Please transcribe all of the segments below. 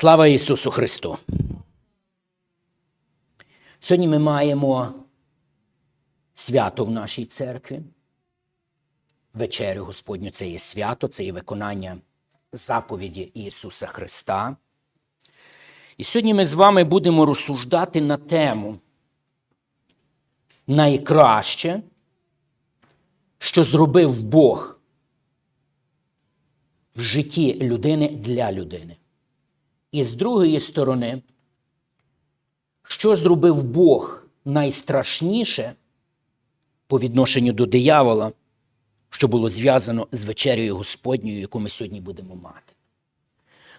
Слава Ісусу Христу! Сьогодні ми маємо свято в нашій церкві. Вечерю Господню це є свято, це є виконання заповіді Ісуса Христа. І сьогодні ми з вами будемо розсуждати на тему найкраще, що зробив Бог в житті людини для людини. І з другої сторони, що зробив Бог найстрашніше по відношенню до диявола, що було зв'язано з вечерею Господньою, яку ми сьогодні будемо мати.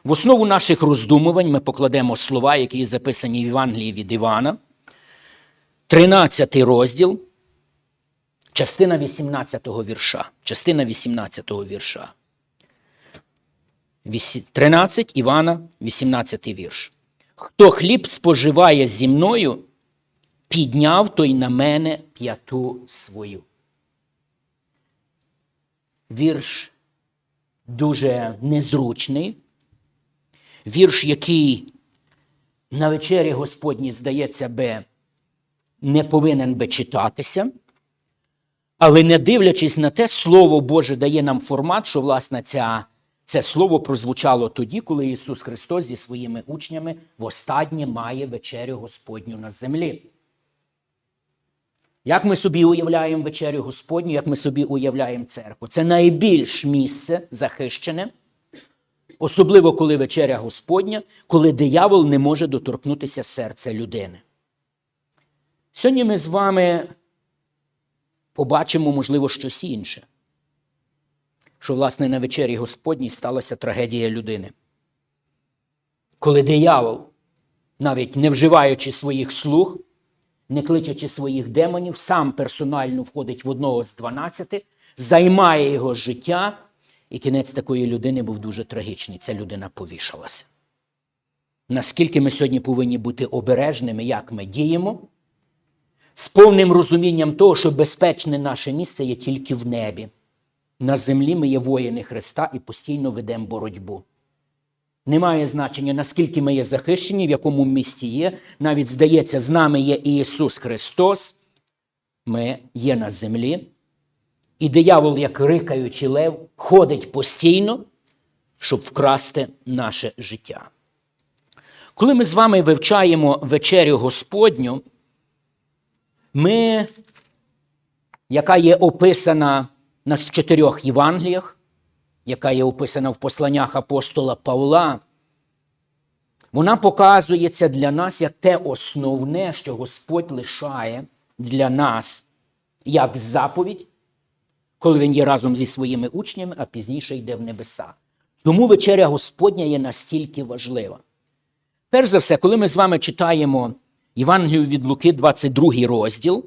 В основу наших роздумувань ми покладемо слова, які записані в Євангелії від Івана, 13 розділ, частина 18 вірша. Частина 18 вірша. 13 Івана, 18 вірш. Хто хліб споживає зі мною, підняв той на мене п'яту свою. Вірш дуже незручний. Вірш, який на вечері Господній, здається, би не повинен би читатися. Але не дивлячись на те, Слово Боже дає нам формат, що, власне, ця, це слово прозвучало тоді, коли Ісус Христос зі своїми учнями востаннє має вечерю Господню на землі. Як ми собі уявляємо вечерю Господню, як ми собі уявляємо церкву? Це найбільш місце захищене, особливо коли вечеря Господня, коли диявол не може доторкнутися серця людини. Сьогодні ми з вами побачимо, можливо, щось інше. Що, власне, на вечері Господній сталася трагедія людини. Коли диявол, навіть не вживаючи своїх слуг, не кличучи своїх демонів, сам персонально входить в одного з дванадцяти, займає його життя, і кінець такої людини був дуже трагічний. Ця людина повішалася. Наскільки ми сьогодні повинні бути обережними, як ми діємо, з повним розумінням того, що безпечне наше місце є тільки в небі. На землі ми є воїни Христа і постійно ведемо боротьбу. Немає значення, наскільки ми є захищені, в якому місті є. Навіть здається, з нами є Ісус Христос. Ми є на землі. І диявол, як рикаючий лев, ходить постійно, щоб вкрасти наше життя. Коли ми з вами вивчаємо вечерю Господню, ми, яка є описана на чотирьох Євангеліях, яка є описана в посланнях апостола Павла, вона показується для нас як те основне, що Господь лишає для нас як заповідь, коли він є разом зі своїми учнями, а пізніше йде в небеса. Тому вечеря Господня є настільки важлива. Перш за все, коли ми з вами читаємо Євангелію від Луки, 22 розділ,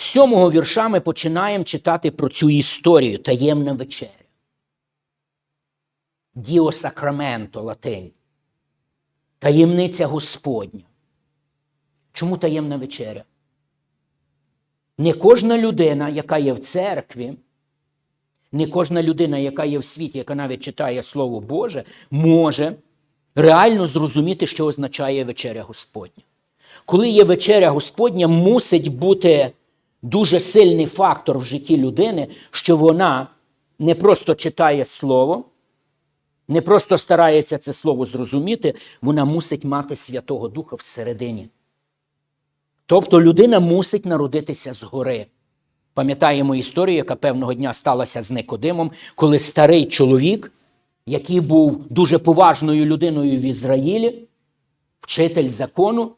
сьомого вірша ми починаємо читати про цю історію таємна вечеря. Діо Сакраменто латинь. Таємниця Господня. Чому таємна вечеря? Не кожна людина, яка є в церкві, не кожна людина, яка є в світі, яка навіть читає Слово Боже, може реально зрозуміти, що означає вечеря Господня. Коли є вечеря Господня, мусить бути дуже сильний фактор в житті людини, що вона не просто читає Слово, не просто старається це слово зрозуміти, вона мусить мати Святого Духа всередині. Тобто людина мусить народитися згори. Пам'ятаємо історію, яка певного дня сталася з Никодимом, коли старий чоловік, який був дуже поважною людиною в Ізраїлі, вчитель закону,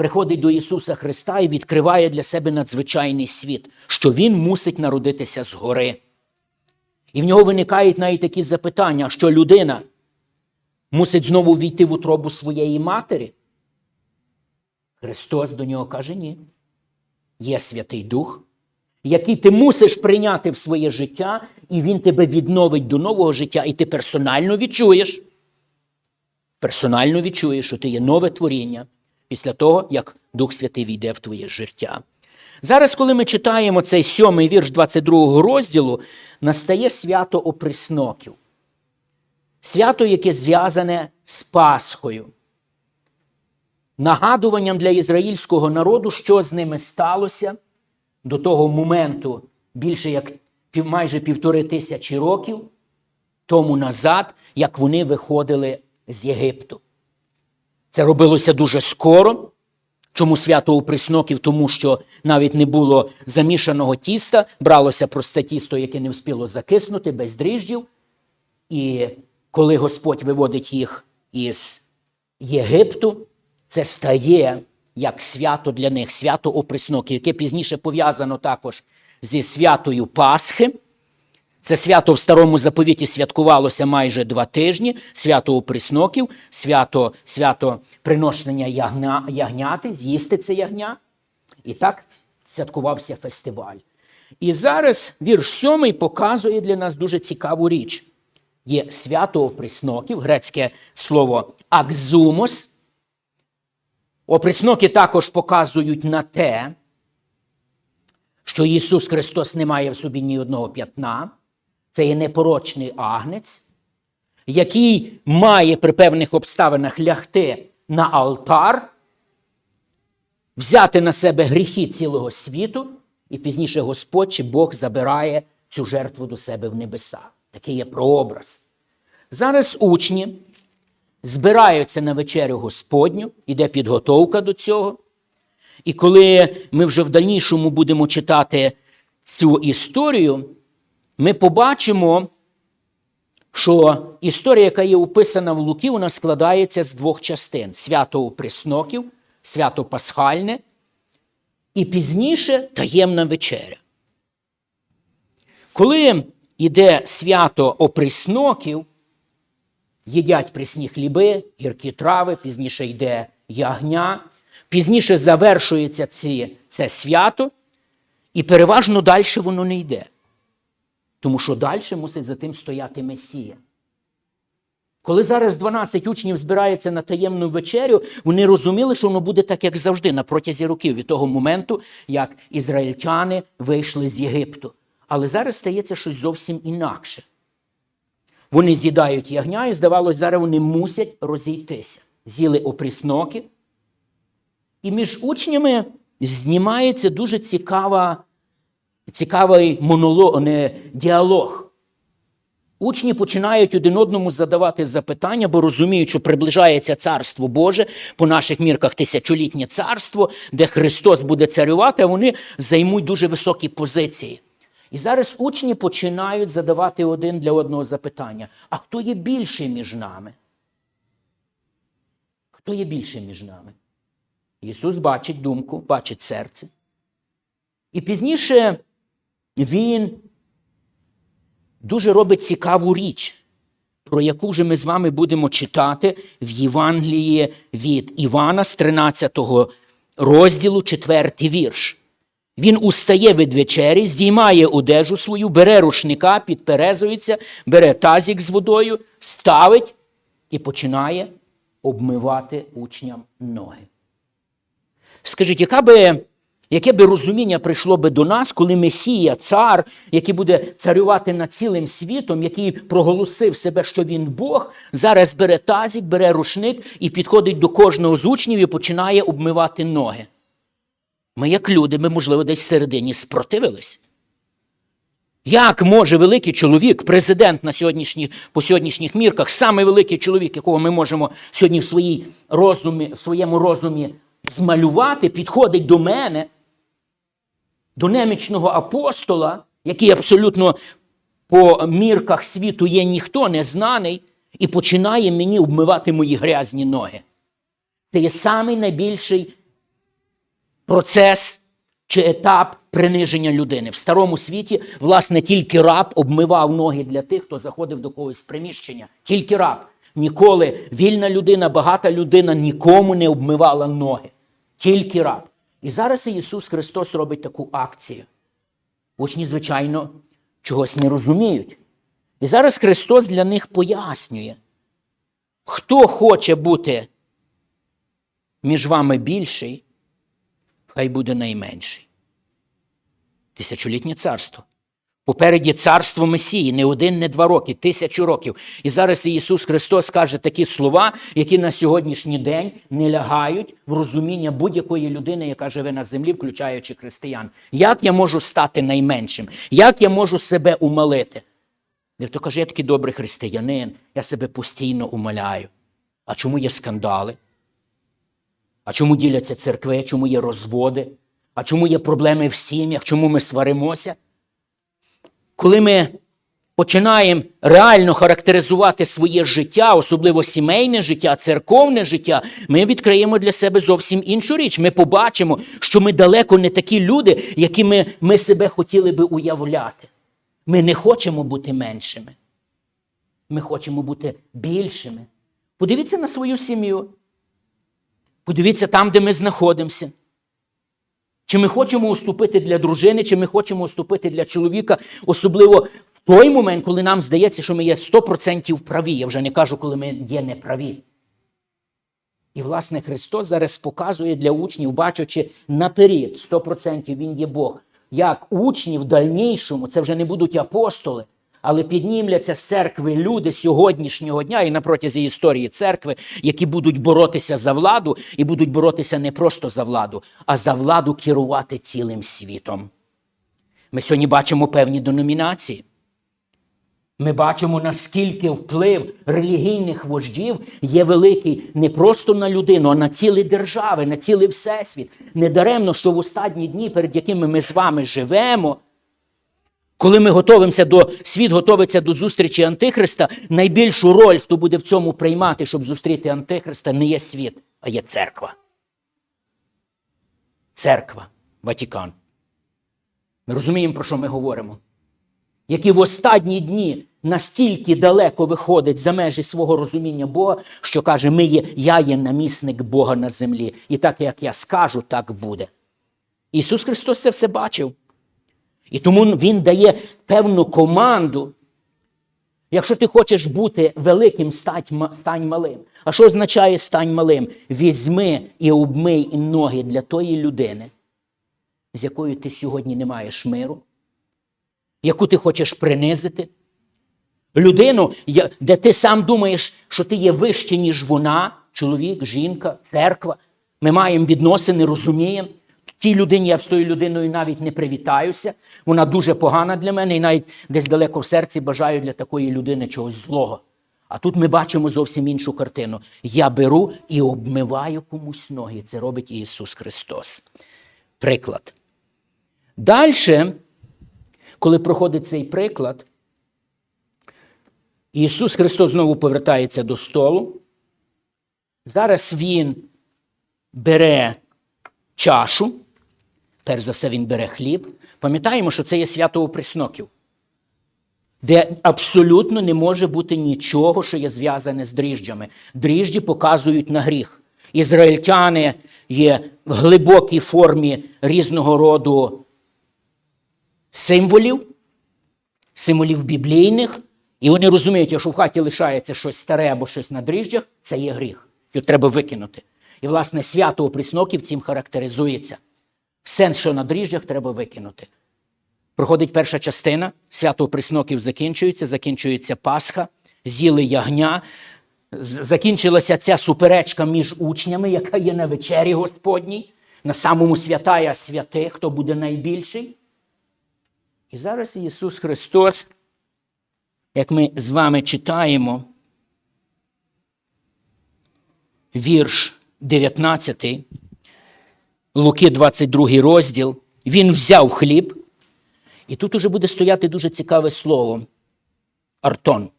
приходить до Ісуса Христа і відкриває для себе надзвичайний світ, що Він мусить народитися згори. І в нього виникають навіть такі запитання, що людина мусить знову війти в утробу своєї матері. Христос до нього каже: ні. Є Святий Дух, який ти мусиш прийняти в своє життя, і Він тебе відновить до нового життя, і ти персонально відчуєш. Персонально відчуєш, що ти є нове творіння після того, як Дух Святий війде в твоє життя. Зараз, коли ми читаємо цей сьомий вірш 22 розділу, настає свято оприсноків. свято, яке зв'язане з Пасхою. Нагадуванням для ізраїльського народу, що з ними сталося до того моменту, більше як майже півтори тисячі років тому назад, як вони виходили з Єгипту. Це робилося дуже скоро. Чому свято у присноків? Тому що навіть не було замішаного тіста, бралося просте тісто, яке не встигло закиснути, без дріжджів. І коли Господь виводить їх із Єгипту, це стає як свято для них, свято оприсноків, яке пізніше пов'язано також зі святою Пасхи. Це свято в старому заповіті святкувалося майже два тижні. Свято оприсноків, свято, свято приношення ягня, ягняти, з'їсти це ягня. І так святкувався фестиваль. І зараз вірш сьомий показує для нас дуже цікаву річ. Є свято оприсноків, грецьке слово акзумос. Оприсноки також показують на те, що Ісус Христос не має в собі ні одного п'ятна. Це є непорочний агнець, який має при певних обставинах лягти на алтар, взяти на себе гріхи цілого світу, і пізніше Господь чи Бог забирає цю жертву до себе в небеса. Такий є прообраз. Зараз учні збираються на вечерю Господню, іде підготовка до цього. І коли ми вже в дальнішому будемо читати цю історію, ми побачимо, що історія, яка є описана в Луки, вона складається з двох частин: свято Оприсноків, свято Пасхальне, і пізніше таємна вечеря. Коли йде свято Оприсноків, їдять прісні хліби, гіркі трави, пізніше йде ягня, пізніше завершується ці, це свято, і переважно далі воно не йде. Тому що далі мусить за тим стояти Месія. Коли зараз 12 учнів збираються на таємну вечерю, вони розуміли, що воно буде так, як завжди, на протязі років, від того моменту, як ізраїльтяни вийшли з Єгипту. Але зараз стається щось зовсім інакше. Вони з'їдають ягня, і здавалось, зараз вони мусять розійтися. З'їли опрісноки. І між учнями знімається дуже цікава, цікавий монолог, не, діалог. Учні починають один одному задавати запитання, бо розуміють, що приближається царство Боже по наших мірках тисячолітнє царство, де Христос буде царювати, а вони займуть дуже високі позиції. І зараз учні починають задавати один для одного запитання: а хто є більший між нами? Хто є більший між нами? Ісус бачить думку, бачить серце. І пізніше Він дуже робить цікаву річ, про яку вже ми з вами будемо читати в Євангелії від Івана з 13 розділу, 4 вірш. Він устає від вечері, здіймає одежу свою, бере рушника, підперезується, бере тазік з водою, ставить і починає обмивати учням ноги. Скажіть, яка би, яке би розуміння прийшло би до нас, коли Месія, цар, який буде царювати над цілим світом, який проголосив себе, що він Бог, зараз бере тазік, бере рушник і підходить до кожного з учнів і починає обмивати ноги. Ми, як люди, ми, можливо, десь всередині спротивились. Як може великий чоловік, президент на сьогоднішні, по сьогоднішніх мірках, самий великий чоловік, якого ми можемо сьогодні в, своїй розумі, в своєму розумі змалювати, підходить до мене, до немічного апостола, який абсолютно по мірках світу є ніхто незнаний, і починає мені обмивати мої грязні ноги. Це є самий найбільший процес чи етап приниження людини. В старому світі, власне, тільки раб обмивав ноги для тих, хто заходив до когось приміщення. Тільки раб. Ніколи вільна людина, багата людина нікому не обмивала ноги. Тільки раб. І зараз Ісус Христос робить таку акцію. Учні, звичайно, чогось не розуміють. І зараз Христос для них пояснює, хто хоче бути між вами більший, хай буде найменший. Тисячолітнє царство. Попереді царство Месії не один, не два роки, тисячу років. І зараз Ісус Христос каже такі слова, які на сьогоднішній день не лягають в розуміння будь-якої людини, яка живе на землі, включаючи християн. Як я можу стати найменшим? Як я можу себе умалити? Дехто каже, я такий добрий християнин, я себе постійно умоляю. А чому є скандали? А чому діляться церкви? Чому є розводи? А чому є проблеми в сім'ях? Чому ми сваримося? Коли ми починаємо реально характеризувати своє життя, особливо сімейне життя, церковне життя, ми відкриємо для себе зовсім іншу річ. Ми побачимо, що ми далеко не такі люди, якими ми себе хотіли би уявляти. Ми не хочемо бути меншими. Ми хочемо бути більшими. Подивіться на свою сім'ю. Подивіться там, де ми знаходимося. Чи ми хочемо уступити для дружини, чи ми хочемо уступити для чоловіка, особливо в той момент, коли нам здається, що ми є 100% праві. Я вже не кажу, коли ми є неправі. І, власне, Христос зараз показує для учнів, бачачи наперед, 100% Він є Бог. Як учні в дальнішому, це вже не будуть апостоли, але піднімляться з церкви люди сьогоднішнього дня і на протязі історії церкви, які будуть боротися за владу, і будуть боротися не просто за владу, а за владу керувати цілим світом. Ми сьогодні бачимо певні деномінації. Ми бачимо, наскільки вплив релігійних вождів є великий не просто на людину, а на цілі держави, на цілий всесвіт. Недаремно, що в останні дні, перед якими ми з вами живемо, коли ми готуємося до світ готовиться до зустрічі Антихриста, найбільшу роль, хто буде в цьому приймати, щоб зустріти Антихриста, не є світ, а є церква. Церква, Ватікан. Ми розуміємо, про що ми говоримо. Які в останні дні настільки далеко виходить за межі свого розуміння Бога, що каже, ми є, я є намісник Бога на землі. І так, як я скажу, так буде. Ісус Христос це все бачив. І тому Він дає певну команду. Якщо ти хочеш бути великим, стань, малим. А що означає стань малим? Візьми і обмий ноги для тої людини, з якою ти сьогодні не маєш миру, яку ти хочеш принизити. Людину, де ти сам думаєш, що ти є вище, ніж вона, чоловік, жінка, церква. Ми маємо відносини, розуміємо. Тій людині я б з тою людиною навіть не привітаюся. Вона дуже погана для мене, і навіть десь далеко в серці бажаю для такої людини чогось злого. А тут ми бачимо зовсім іншу картину. Я беру і обмиваю комусь ноги. Це робить Ісус Христос. Приклад. Далі, коли проходить цей приклад, Ісус Христос знову повертається до столу. Зараз Він бере чашу. Перш за все, він бере хліб. Пам'ятаємо, що це є свято оприсноків, де абсолютно не може бути нічого, що є зв'язане з дріжджами. Дріжджі показують на гріх. Ізраїльтяни є в глибокій формі різного роду символів, символів біблійних. І вони розуміють, якщо в хаті лишається щось старе або щось на дріжджах, це є гріх. Його треба викинути. І, власне, свято оприсноків цим характеризується. Сенс, що на дріжджах треба викинути. Проходить перша частина, свято Пресноків закінчується, закінчується Пасха, з'їли ягня. Закінчилася ця суперечка між учнями, яка є на вечері Господній, на самому святая святих, хто буде найбільший. І зараз Ісус Христос, як ми з вами читаємо, вірш 19. Луки 22 розділ, він взяв хліб, і тут уже буде стояти дуже цікаве слово Артон.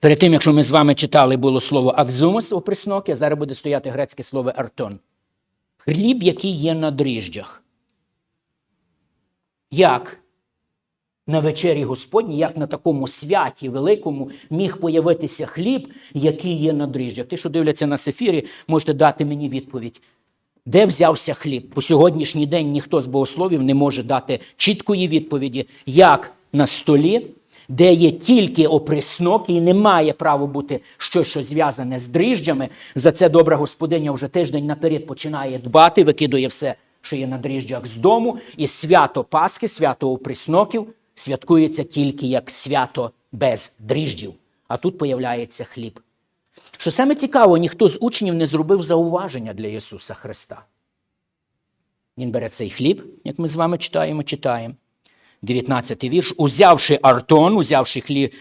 Перед тим, якщо ми з вами читали, було слово акзумос у приснокі, а зараз буде стояти грецьке слово артон. Хліб, який є на дріжджах. Як на вечері Господній, як на такому святі великому міг появитися хліб, який є на дріжджах? Ти, що дивляться на сефірі, можете дати мені відповідь. Де взявся хліб? По сьогоднішній день ніхто з богословів не може дати чіткої відповіді, як на столі, де є тільки оприснок і не має права бути щось, що зв'язане з дріжджами. За це добра господиня вже тиждень наперед починає дбати, викидує все що є на дріжджах з дому, і свято Пасхи, свято оприсноків святкується тільки як свято без дріжджів. А тут появляється хліб. Що саме цікаво, ніхто з учнів не зробив зауваження для Ісуса Христа. Він бере цей хліб, як ми з вами читаємо, читаємо. 19 вірш. Узявши артон, узявши хліб,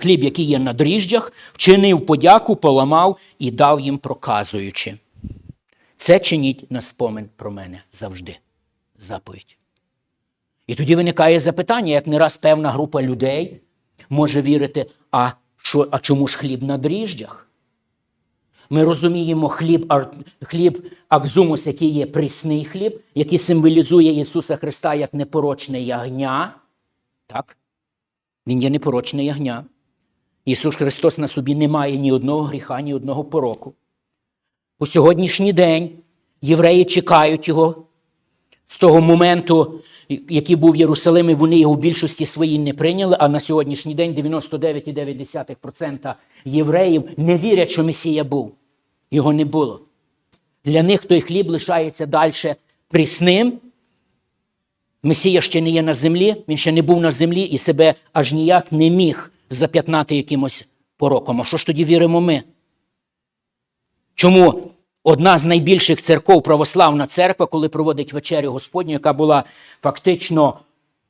хліб, який є на дріжджах, вчинив подяку, поламав і дав їм проказуючи. Це чиніть на спомин про мене завжди. Заповідь. І тоді виникає запитання, як не раз певна група людей може вірити, а, що, а чому ж хліб на дріжджах? Ми розуміємо хліб, ар- хліб акзумус, який є прісний хліб, який символізує Ісуса Христа як непорочне ягня. Так? Він є непорочне ягня. Ісус Христос на собі не має ні одного гріха, ні одного пороку. По сьогоднішній день євреї чекають його. З того моменту, який був в Єрусалимі, вони його в більшості своїй не прийняли, а на сьогоднішній день 99,9% євреїв не вірять, що Месія був. Його не було. Для них той хліб лишається далі прісним. Месія ще не є на землі, він ще не був на землі і себе аж ніяк не міг зап'ятнати якимось пороком. А що ж тоді віримо ми? Чому одна з найбільших церков, православна церква, коли проводить вечерю Господню, яка була фактично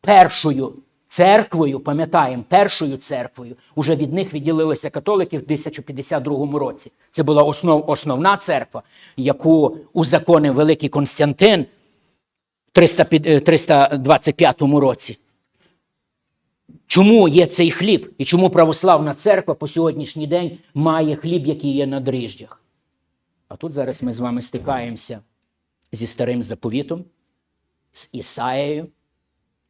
першою церквою, пам'ятаємо, першою церквою, уже від них відділилися католики в 1052 році. Це була основ, основна церква, яку узаконив Великий Константин в 305 е, 325 році. Чому є цей хліб? І чому православна церква по сьогоднішній день має хліб, який є на дріжджах? А тут зараз ми з вами стикаємося зі старим заповітом, з Ісаєю,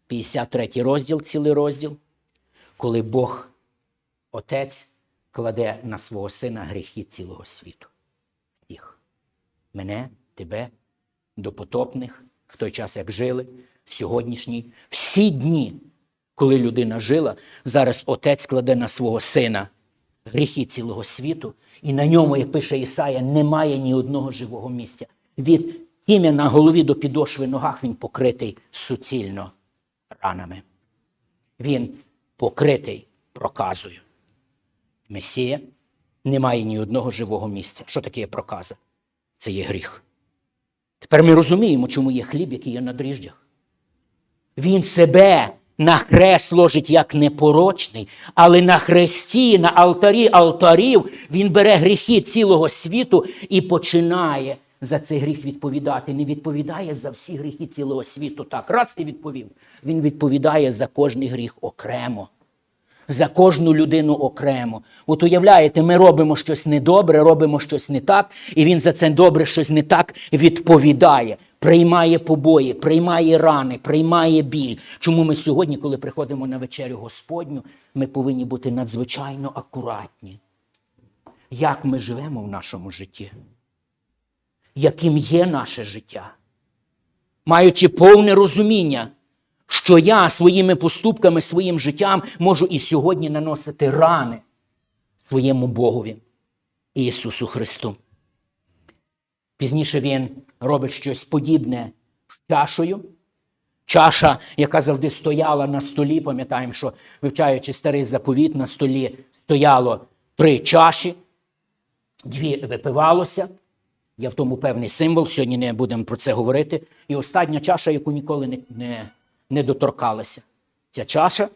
53 розділ, цілий розділ, коли Бог, Отець, кладе на свого сина гріхи цілого світу. Всіх. Мене, тебе, допотопних, в той час, як жили, сьогоднішній, всі дні, коли людина жила, зараз Отець кладе на свого сина гріхи цілого світу, і на ньому, як пише Ісая, немає ні одного живого місця. Від тім'я на голові до підошви ногах він покритий суцільно ранами. Він покритий проказою. Месія не має ні одного живого місця. Що таке проказа? Це є гріх. Тепер ми розуміємо, чому є хліб, який є на дріжджах. Він себе на хрест ложить як непорочний, але на хресті, на алтарі алтарів він бере гріхи цілого світу і починає за цей гріх відповідати. Не відповідає за всі гріхи цілого світу. Так, раз і відповів. Він відповідає за кожний гріх окремо. За кожну людину окремо. От уявляєте, ми робимо щось недобре, робимо щось не так, і він за це добре щось не так відповідає, приймає побої, приймає рани, приймає біль. Чому ми сьогодні, коли приходимо на вечерю Господню, ми повинні бути надзвичайно акуратні. Як ми живемо в нашому житті? Яким є наше життя? Маючи повне розуміння, що я своїми поступками, своїм життям можу і сьогодні наносити рани своєму Богові Ісусу Христу. Пізніше він робить щось подібне з чашею. Чаша, яка завжди стояла на столі, пам'ятаємо, що вивчаючи старий заповіт, на столі стояло три чаші, дві випивалося. Є в тому певний символ, сьогодні не будемо про це говорити. І остання чаша, яку ніколи не, не, не доторкалася. Ця чаша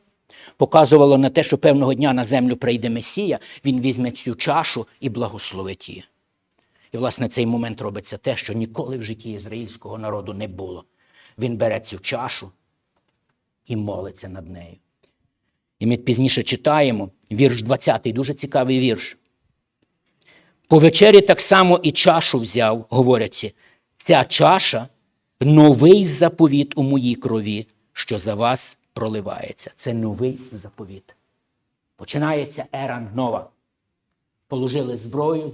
показувала на те, що певного дня на землю прийде Месія, він візьме цю чашу і благословить її. І, власне, цей момент робиться те, що ніколи в житті ізраїльського народу не було. Він бере цю чашу і молиться над нею. І ми пізніше читаємо вірш 20, дуже цікавий вірш. По вечері так само і чашу взяв, говорячи, ця чаша новий заповіт у моїй крові, що за вас проливається. Це новий заповіт. Починається ера нова. Положили зброю,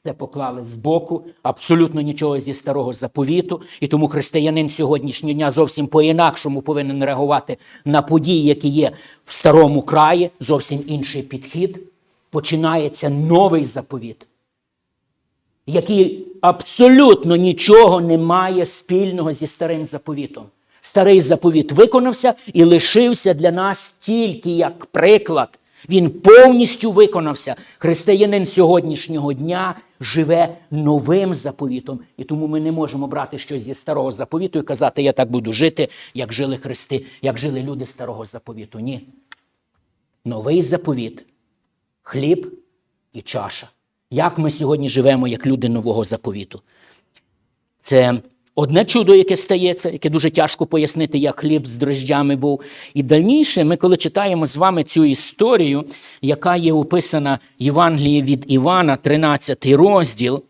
все поклали збоку, абсолютно нічого зі старого заповіту. І тому християнин сьогоднішнього дня зовсім по-інакшому повинен реагувати на події, які є в старому краї, зовсім інший підхід. Починається новий заповіт який абсолютно нічого не має спільного зі старим заповітом. Старий заповіт виконався і лишився для нас тільки як приклад. Він повністю виконався. Християнин сьогоднішнього дня живе новим заповітом. І тому ми не можемо брати щось зі старого заповіту і казати, я так буду жити, як жили христи, як жили люди старого заповіту. Ні. Новий заповіт хліб і чаша. Як ми сьогодні живемо як люди нового заповіту? Це одне чудо, яке стається, яке дуже тяжко пояснити, як хліб з дрождями був. І дальніше, ми, коли читаємо з вами цю історію, яка є описана в Євангелії від Івана, 13 розділ,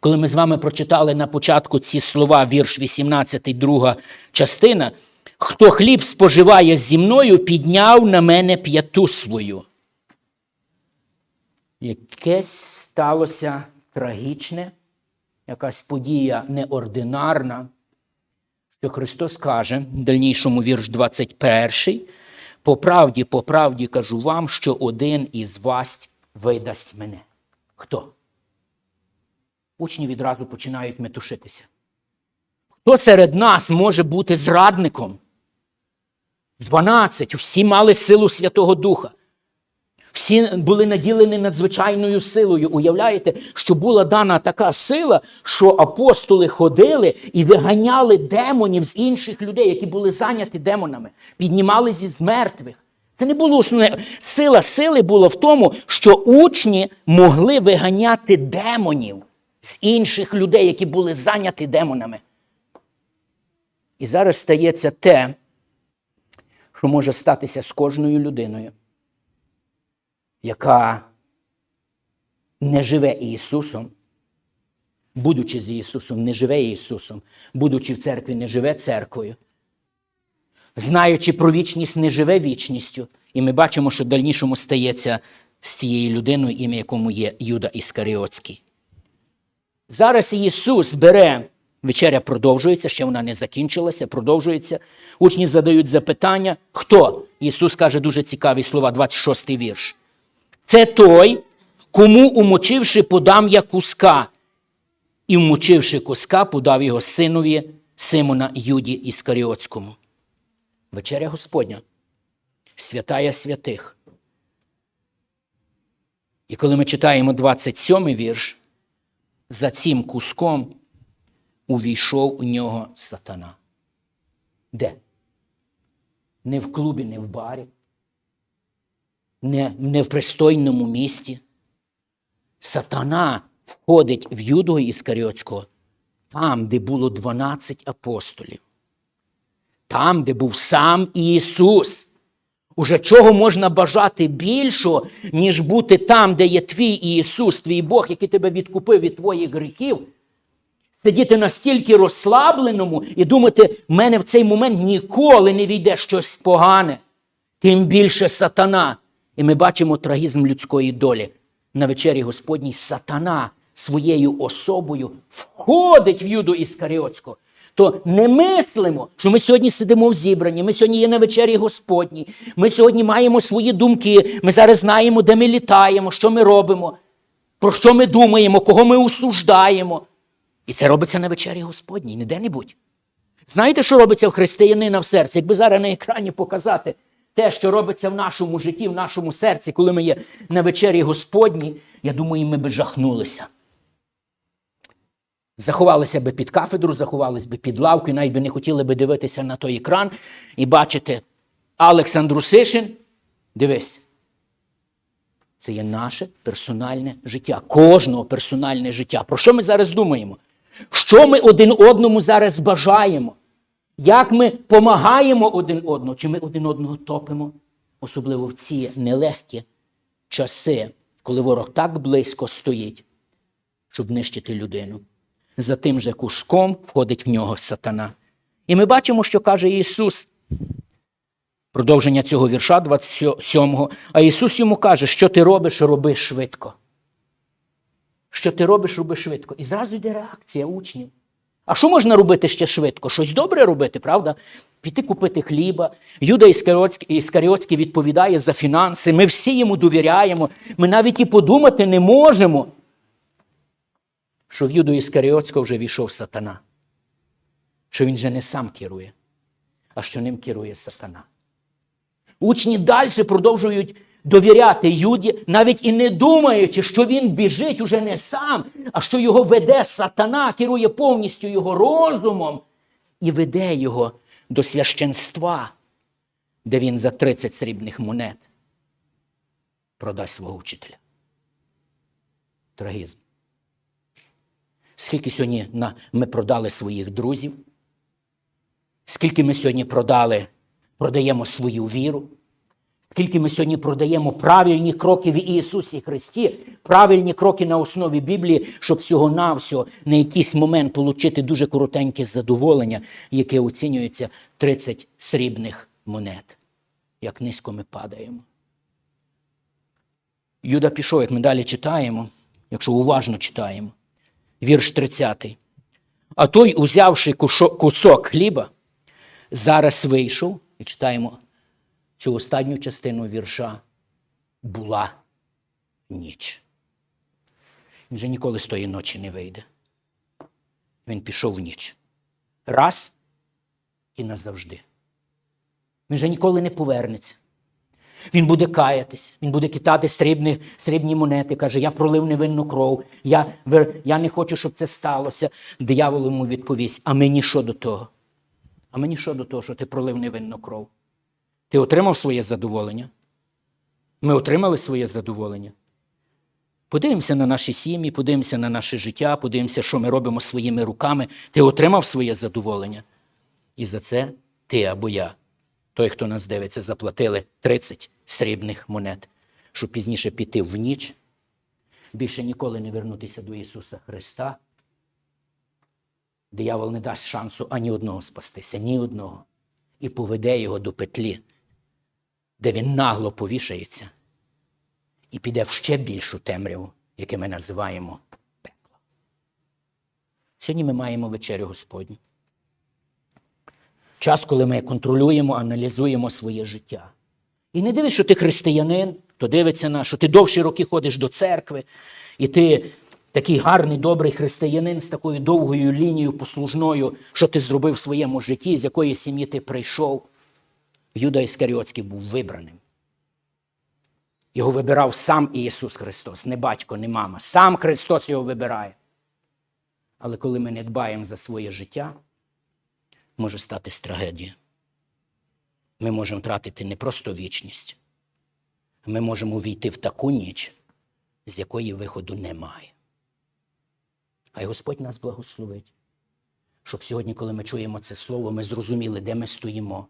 коли ми з вами прочитали на початку ці слова, вірш 18, друга частина, хто хліб споживає зі мною, підняв на мене п'яту свою. Якесь сталося трагічне, якась подія неординарна, що Христос каже, в дальнішому вірш 21, по правді, по правді кажу вам, що один із вас видасть мене. Хто? Учні відразу починають метушитися. Хто серед нас може бути зрадником? Дванадцять. Всі мали силу Святого Духа. Всі були наділені надзвичайною силою. Уявляєте, що була дана така сила, що апостоли ходили і виганяли демонів з інших людей, які були зайняті демонами, піднімали з мертвих. Це не було основне. Сила сили була в тому, що учні могли виганяти демонів з інших людей, які були зайняті демонами. І зараз стається те, що може статися з кожною людиною яка не живе Ісусом, будучи з Ісусом, не живе Ісусом, будучи в церкві, не живе церквою, знаючи про вічність, не живе вічністю. І ми бачимо, що в дальнішому стається з цією людиною, ім'я якому є Юда Іскаріотський. Зараз Ісус бере, вечеря продовжується, ще вона не закінчилася, продовжується. Учні задають запитання, хто? Ісус каже дуже цікаві слова, 26 й вірш. Це той, кому, умочивши, подам я куска, і, вмочивши куска, подав його синові Симона Юді Іскаріотському. Вечеря Господня, святая святих. І коли ми читаємо 27 вірш, за цим куском увійшов у нього сатана. Де? Не в клубі, не в барі не, не в пристойному місті. Сатана входить в Юду Іскаріотського, там, де було 12 апостолів, там, де був сам Ісус. Уже чого можна бажати більшого, ніж бути там, де є твій Ісус, твій Бог, який тебе відкупив від твоїх гріхів, сидіти настільки розслабленому і думати, в мене в цей момент ніколи не війде щось погане, тим більше сатана. І ми бачимо трагізм людської долі. На вечері Господній сатана своєю особою входить в юду Іскаріотського. То не мислимо, що ми сьогодні сидимо в зібранні, ми сьогодні є на вечері Господній, ми сьогодні маємо свої думки, ми зараз знаємо, де ми літаємо, що ми робимо, про що ми думаємо, кого ми осуждаємо. І це робиться на вечері Господній, не де-небудь. Знаєте, що робиться в християнина в серці? Якби зараз на екрані показати те, що робиться в нашому житті, в нашому серці, коли ми є на вечері Господній, я думаю, ми би жахнулися. Заховалися би під кафедру, заховалися би під лавку, навіть би не хотіли би дивитися на той екран і бачити Олександру Сишин. Дивись. Це є наше персональне життя, кожного персональне життя. Про що ми зараз думаємо? Що ми один одному зараз бажаємо? Як ми помагаємо один одному, чи ми один одного топимо, особливо в ці нелегкі часи, коли ворог так близько стоїть, щоб нищити людину. За тим же кушком входить в нього сатана. І ми бачимо, що каже Ісус. Продовження цього вірша 27-го. А Ісус йому каже, що ти робиш, роби швидко. Що ти робиш, роби швидко. І зразу йде реакція учнів. А що можна робити ще швидко? Щось добре робити, правда? Піти купити хліба. Юда Іскаріотський відповідає за фінанси. Ми всі йому довіряємо. Ми навіть і подумати не можемо, що в Юду Іскаріотського вже війшов сатана, що він вже не сам керує, а що ним керує сатана. Учні далі продовжують довіряти Юді, навіть і не думаючи, що він біжить уже не сам, а що його веде сатана, керує повністю його розумом і веде його до священства, де він за 30 срібних монет продасть свого вчителя. Трагізм. Скільки сьогодні на- ми продали своїх друзів? Скільки ми сьогодні продали, продаємо свою віру? Скільки ми сьогодні продаємо правильні кроки в Ісусі Христі, правильні кроки на основі Біблії, щоб всього-навсього на якийсь момент отримати дуже коротеньке задоволення, яке оцінюється 30 срібних монет. Як низько ми падаємо. Юда пішов, як ми далі читаємо, якщо уважно читаємо, вірш 30. А той, узявши кусок хліба, зараз вийшов, і читаємо цю останню частину вірша, була ніч. Він вже ніколи з тої ночі не вийде. Він пішов в ніч. Раз і назавжди. Він вже ніколи не повернеться. Він буде каятись, він буде кидати срібні, срібні монети, каже, я пролив невинну кров, я, я не хочу, щоб це сталося. Диявол йому відповість, а мені що до того? А мені що до того, що ти пролив невинну кров? Ти отримав своє задоволення? Ми отримали своє задоволення. Подивимося на наші сім'ї, подивимося на наше життя, подивимося, що ми робимо своїми руками. Ти отримав своє задоволення. І за це ти або я, той, хто нас дивиться, заплатили 30 срібних монет, щоб пізніше піти в ніч, більше ніколи не вернутися до Ісуса Христа. Диявол не дасть шансу ані одного спастися, ні одного. І поведе його до петлі, де він нагло повішається і піде в ще більшу темряву, яке ми називаємо пекло. Сьогодні ми маємо вечерю Господню. Час, коли ми контролюємо, аналізуємо своє життя. І не дивись, що ти християнин, то дивиться на, що ти довші роки ходиш до церкви, і ти такий гарний, добрий християнин з такою довгою лінією послужною, що ти зробив в своєму житті, з якої сім'ї ти прийшов. Юда Іскаріотський був вибраним. Його вибирав сам Ісус Христос, не батько, не мама. Сам Христос його вибирає. Але коли ми не дбаємо за своє життя, може статись трагедія. Ми можемо втратити не просто вічність, ми можемо війти в таку ніч, з якої виходу немає. Хай Господь нас благословить, щоб сьогодні, коли ми чуємо це слово, ми зрозуміли, де ми стоїмо.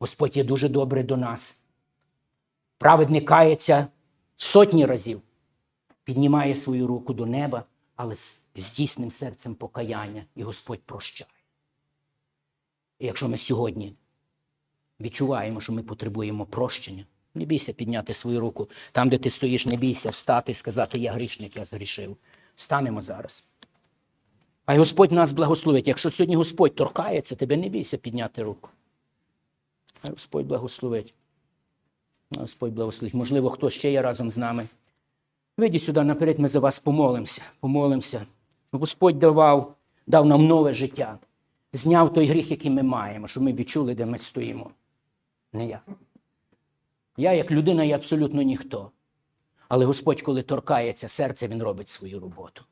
Господь є дуже добрий до нас. Праведник кається сотні разів, піднімає свою руку до неба, але з здійсним серцем покаяння, і Господь прощає. І якщо ми сьогодні відчуваємо, що ми потребуємо прощення, не бійся підняти свою руку. Там, де ти стоїш, не бійся встати і сказати, я грішник, я згрішив. Станемо зараз. А Господь нас благословить. Якщо сьогодні Господь торкається, тебе не бійся підняти руку. Господь благословить. Господь благословить. Можливо, хто ще є разом з нами. Вийдіть сюди наперед, ми за вас помолимося. Помолимося. Господь давав, дав нам нове життя. Зняв той гріх, який ми маємо, щоб ми відчули, де ми стоїмо. Не я. Я, як людина, є абсолютно ніхто. Але Господь, коли торкається серця, Він робить свою роботу.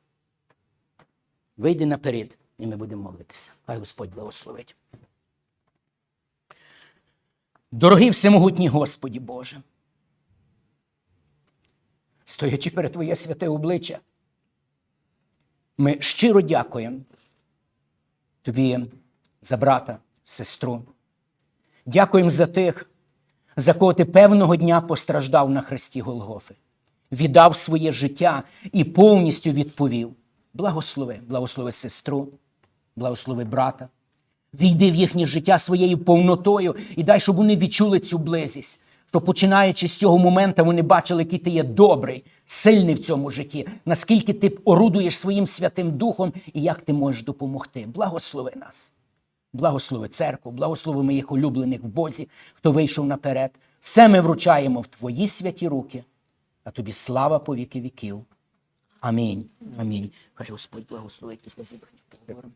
Вийди наперед, і ми будемо молитися. Хай Господь благословить. Дорогий всемогутній Господі Боже, стоячи перед Твоє святе обличчя, ми щиро дякуємо Тобі за брата, сестру. Дякуємо за тих, за кого ти певного дня постраждав на хресті Голгофи, віддав своє життя і повністю відповів. Благослови, благослови сестру, благослови брата. Війди в їхнє життя своєю повнотою і дай, щоб вони відчули цю близість. Щоб починаючи з цього моменту, вони бачили, який ти є добрий, сильний в цьому житті, наскільки ти орудуєш своїм Святим Духом і як ти можеш допомогти. Благослови нас. Благослови церкву, благослови моїх улюблених в Бозі, хто вийшов наперед. Все ми вручаємо в Твої святі руки, а тобі слава по віки віків. Амінь. Амінь. Хай Господь благословить після зібрання.